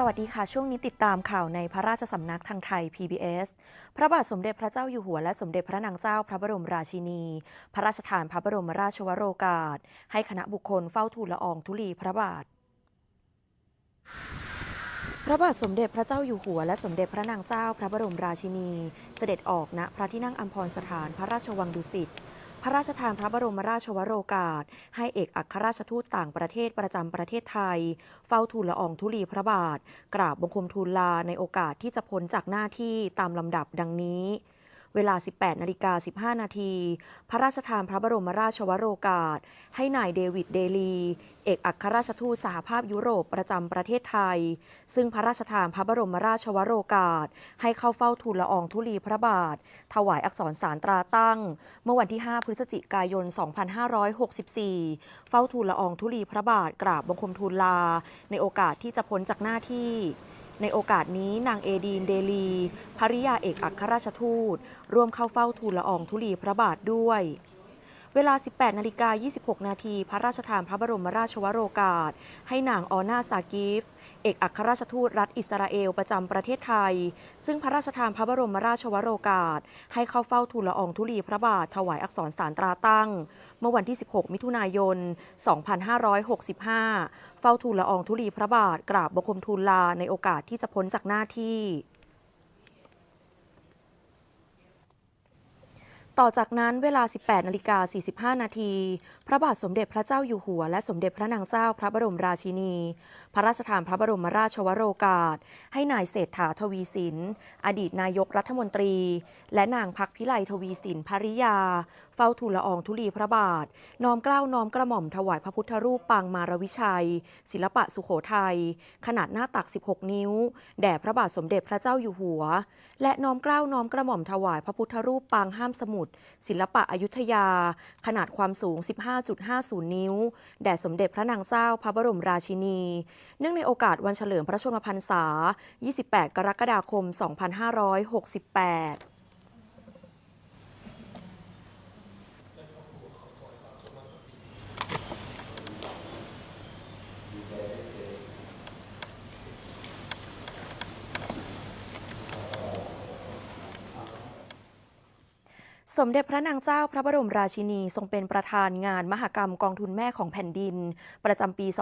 สวัสดีค่ะ ช่วงนี้ติดตามข่าวในพระราชสำนักทางไทย PBS พระบาทสมเด็จพระเจ้าอยู่หัวและสมเด็จพระนางเจ้าพระบรมราชินี พระราชทานพระบรมราชวโรกาส ให้คณะบุคคลเฝ้าทูลละอองธุลีพระบาทพระบาทสมเด็จพระเจ้าอยู่หัวและสมเด็จพระนางเจ้าพระบรมราชินี เสด็จออกณพระที่นั่งอัมพรสถานพระราชวังดุสิต พระราชทานพระบรมราชวโรกาส ให้เอกอัครราชทูตต่างประเทศประจำประเทศไทย เฝ้าทูลละอองธุลีพระบาท กราบบังคมทูลลาในโอกาสที่จะพ้นจากหน้าที่ตามลำดับดังนี้ เวลา 18นาฬิกา15 นาที พระราชทานพระบรมราชวโรกาส ให้นายเดวิดเดลี เอกอัครราชทูตสหภาพยุโรปประจำประเทศไทย ซึ่งพระราชทานพระบรมราชวโรกาส ให้เข้าเฝ้าทูลละอองธุลีพระบาท ถวายอักษรสารตราตั้ง เมื่อวันที่ 5 พฤศจิกายน 2564 เฝ้าทูลละอองธุลีพระบาทกราบบังคมทูลลา ในโอกาสที่จะพ้นจากหน้าที่ ในโอกาสนี้นางเอดีนเดลีภริยาเอกอัครราชทูต ร่วมเข้าเฝ้าทูลละอองธุลีพระบาทด้วย เวลา 18นาฬิกา26 นาที พระราชทานพระบรมราชวโรกาส ให้นางออนาซากิฟ เอกอัครราชทูตรัฐอิสราเอลประจำประเทศไทย ซึ่งพระราชทานพระบรมราชวโรกาส ให้เข้าเฝ้าทูลละอองธุลีพระบาทถวายอักษรสารตราตั้ง เมื่อวันที่ 16 มิถุนายน 2565 เฝ้าทูลละอองธุลีพระบาทกราบบังคมทูลลาในโอกาสที่จะพ้นจากหน้าที่ ต่อจากนั้นเวลา 18นาฬิกา45 นาที พระบาทสมเด็จพระเจ้าอยู่หัว และสมเด็จพระนางเจ้าพระบรมราชินี ระราชทานพระบรมราชวโรกาส ให้นายเศรษฐาทวีสิน อดีตนายกรัฐมนตรี และนางพักพิไลทวีสินภริยา เฝ้าทูลละอองธุลีพระบาท น้อมเกล้าน้อมกระหม่อมถวายพระพุทธรูปปางมารวิชัย ศิลปะสุโขทัย ขนาดหน้าตัก 16 นิ้ว แด่พระบาทสมเด็จพระเจ้าอยู่หัว และน้อมเกล้าน้อมกระหม่อมถวายพระพุทธรูปปางห้ามสมุทรศิลปะอยุธยา ขนาดความสูง 15.50 นิ้ว แด่สมเด็จพระนางเจ้าพระบรมราชินีเนื่องในโอกาสวันเฉลิมพระชนมพรรษา 28 กรกฎาคม 2568 สมเด็จพระนางเจ้าพระบรมราชินีทรงเป็นประธานงานมหกรรมกองทุนแม่ของแผ่นดิน ประจำปี 2568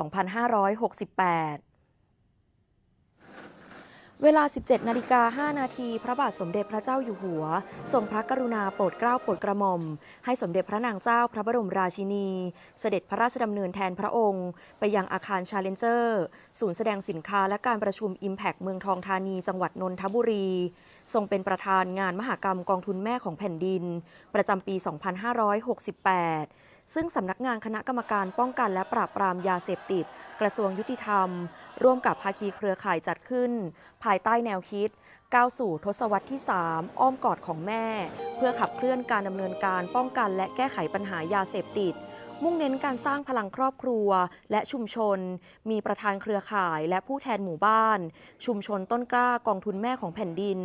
เวลา 17 นาฬิกา 5 นาที พระบาทสมเด็จพระเจ้าอยู่หัว ทรงพระกรุณาโปรดเกล้าโปรดกระหม่อม ให้สมเด็จพระนางเจ้าพระบรมราชินี เสด็จพระราชดำเนินแทนพระองค์ ไปยังอาคารชาเลนเจอร์ ศูนย์แสดงสินค้าและการประชุม Impact เมืองทองธานี จังหวัดนนทบุรี ทรงเป็นประธานงานมหกรรมกองทุนแม่ของแผ่นดิน ประจำปี 2568 ซึ่งสำนักงานคณะกรรมการป้องกันและปราบปรามยาเสพติด กระทรวงยุติธรรม ร่วมกับภาคีเครือข่ายจัดขึ้น ภายใต้แนวคิดก้าวสู่ทศวรรษที่ 3 อ้อมกอดของแม่ เพื่อขับเคลื่อนการดำเนินการป้องกันและแก้ไขปัญหายาเสพติด มุ่งเน้นการสร้างพลังครอบครัวและชุมชน มีประธานเครือข่ายและผู้แทนหมู่บ้าน ชุมชนต้นกล้ากองทุนแม่ของแผ่นดิน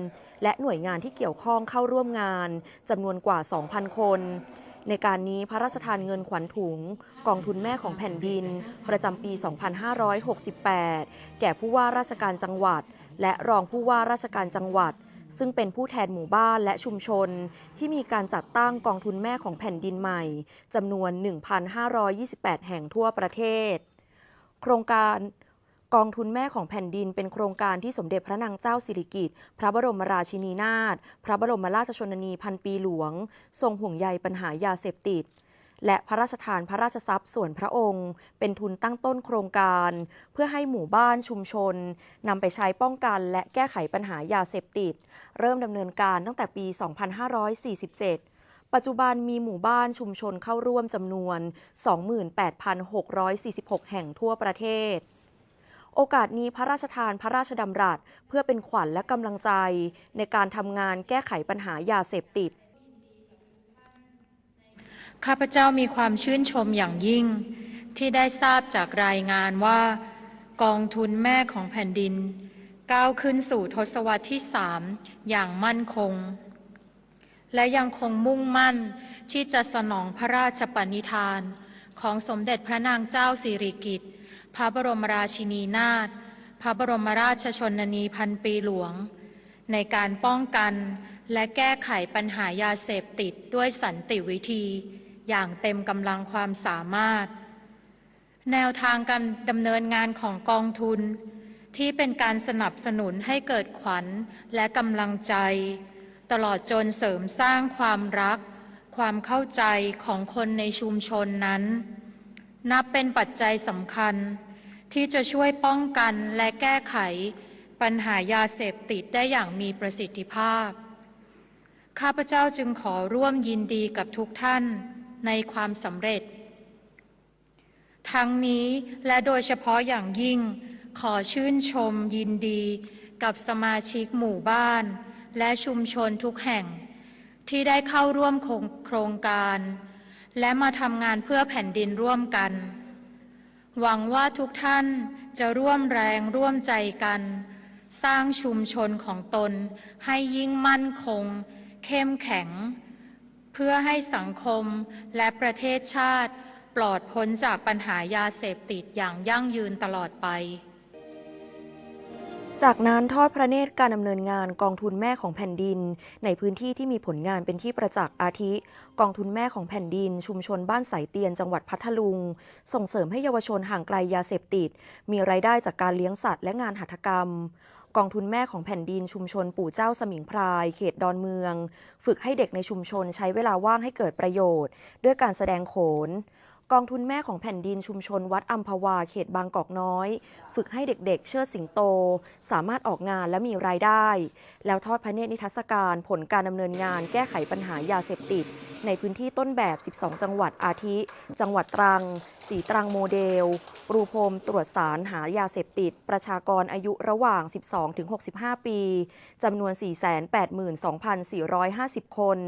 และหน่วยงานที่เกี่ยวข้องเข้าร่วมงานจำนวนกว่า 2,000 คนในการนี้พระราชทานเงินขวัญถุง กองทุนแม่ของแผ่นดิน ประจำปี 2568 แก่ผู้ว่าราชการจังหวัด และรองผู้ว่าราชการจังหวัด ซึ่งเป็นผู้แทนหมู่บ้านและชุมชน ที่มีการจัดตั้งกองทุนแม่ของแผ่นดินใหม่จำนวน 1,528 แห่งทั่วประเทศ โครงการกองทุนแม่ของแผ่นดินเป็นโครงการที่สมเด็จพระนางเจ้าสิริกิติ์พระบรมราชินีนาถพระบรมราชชนนีพันปีหลวง ทรงห่วงใยปัญหายาเสพติด และพระราชทานพระราชทรัพย์ส่วนพระองค์ เป็นทุนตั้งต้นโครงการ เพื่อให้หมู่บ้านชุมชนนำไปใช้ป้องกัน และแก้ไขปัญหายาเสพติด เริ่มดำเนินการตั้งแต่ปี 2547ปัจจุบันมีหมู่บ้านชุมชนเข้าร่วมจำนวน 28,646 แห่งทั่วประเทศ โอกาสนี้พระราชทานพระราชดำรัส เพื่อเป็นขวัญและกำลังใจ ในการทำงานแก้ไขปัญหายาเสพติด ข้าพเจ้ามีความชื่นชมอย่างยิ่ง ที่ได้ทราบจากรายงานว่า กองทุนแม่ของแผ่นดิน ก้าวขึ้นสู่ทศวรรษที่สามอย่างมั่นคง และยังคงมุ่งมั่นที่จะสนองพระราชปณิธาน ของสมเด็จพระนางเจ้าสิริกิติ์พระบรมราชินีนาถพระบรมราชชนนีพันปีหลวง ในการป้องกันและแก้ไขปัญหายาเสพติดด้วยสันติวิธี อย่างเต็มกำลังความสามารถ แนวทางการดำเนินงานของกองทุน ที่เป็นการสนับสนุนให้เกิดขวัญและกำลังใจ ตลอดจนเสริมสร้างความรัก ความเข้าใจของคนในชุมชนนั้น นับเป็นปัจจัยสำคัญ ที่จะช่วยป้องกันและแก้ไขปัญหายาเสพติดได้อย่างมีประสิทธิภาพ ข้าพเจ้าจึงขอร่วมยินดีกับทุกท่าน ในความสำเร็จ ทั้งนี้และโดยเฉพาะอย่างยิ่งขอชื่นชมยินดี กับสมาชิกหมู่บ้าน และชุมชนทุกแห่ง ที่ได้เข้าร่วมโครงโครงการ และมาทำงานเพื่อแผ่นดินร่วมกัน หวังว่าทุกท่านจะร่วมแรงร่วมใจกัน สร้างชุมชนของตนให้ยิ่งมั่นคง เข้มแข็ง เพื่อให้สังคมและประเทศชาติ ปลอดพ้นจากปัญหายาเสพติดอย่างยั่งยืนตลอดไป จากนั้นทอดพระเนตรการดำเนินงานกองทุนแม่ของแผ่นดิน ในพื้นที่ที่มีผลงานเป็นที่ประจักษ์อาทิ กองทุนแม่ของแผ่นดิน ชุมชนบ้านสายเตียนจังหวัดพัทลุง ส่งเสริมให้เยาวชนห่างไกลยาเสพติด มีรายได้จากการเลี้ยงสัตว์และงานหัตถกรรม กองทุนแม่ของแผ่นดินชุมชนปู่เจ้าสมิงพราย เขตดอนเมือง ฝึกให้เด็กในชุมชนใช้เวลาว่างให้เกิดประโยชน์ ด้วยการแสดงโขน กองทุนแม่ของแผ่นดินชุมชนวัดอัมพวาเขตบางกอกน้อย ฝึกให้เด็กๆ เชิดสิงโต สามารถออกงานและมีรายได้ แล้วทอดพระเนตรนิทรรศการผลการดำเนินงานแก้ไขปัญหายาเสพติด ในพื้นที่ต้นแบบ 12 จังหวัดอาทิ จังหวัดตรัง สีตรังโมเดลปรูพรมตรวจสารหายาเสพติด ประชากรอายุระหว่าง 12-65 ปีจำนวน 482,450 คน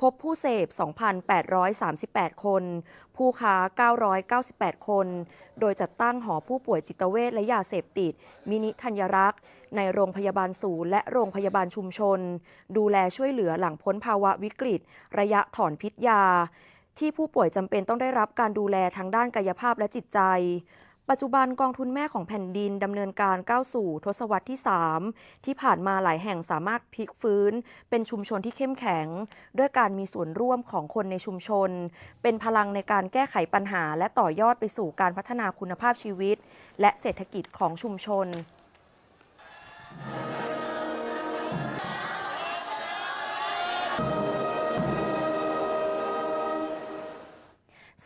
พบผู้เสพ 2,838 คน ผู้ค้า 998 คน โดยจัดตั้งหอผู้ป่วยจิตเวชและยาเสพติด มินิธัญรักษ์ ในโรงพยาบาลศูนย์และโรงพยาบาลชุมชน ดูแลช่วยเหลือหลังพ้นภาวะวิกฤต ระยะถอนพิษยา ที่ผู้ป่วยจำเป็นต้องได้รับการดูแลทางด้านกายภาพและจิตใจ ปัจจุบันกองทุนแม่ของแผ่นดินดำเนินการก้าวสู่ทศวรรษที่ 3 ที่ผ่านมาหลายแห่งสามารถพลิกฟื้น เป็นชุมชนที่เข้มแข็ง ด้วยการมีส่วนร่วมของคนในชุมชน เป็นพลังในการแก้ไขปัญหา และต่อยอดไปสู่การพัฒนาคุณภาพชีวิต และเศรษฐกิจของชุมชน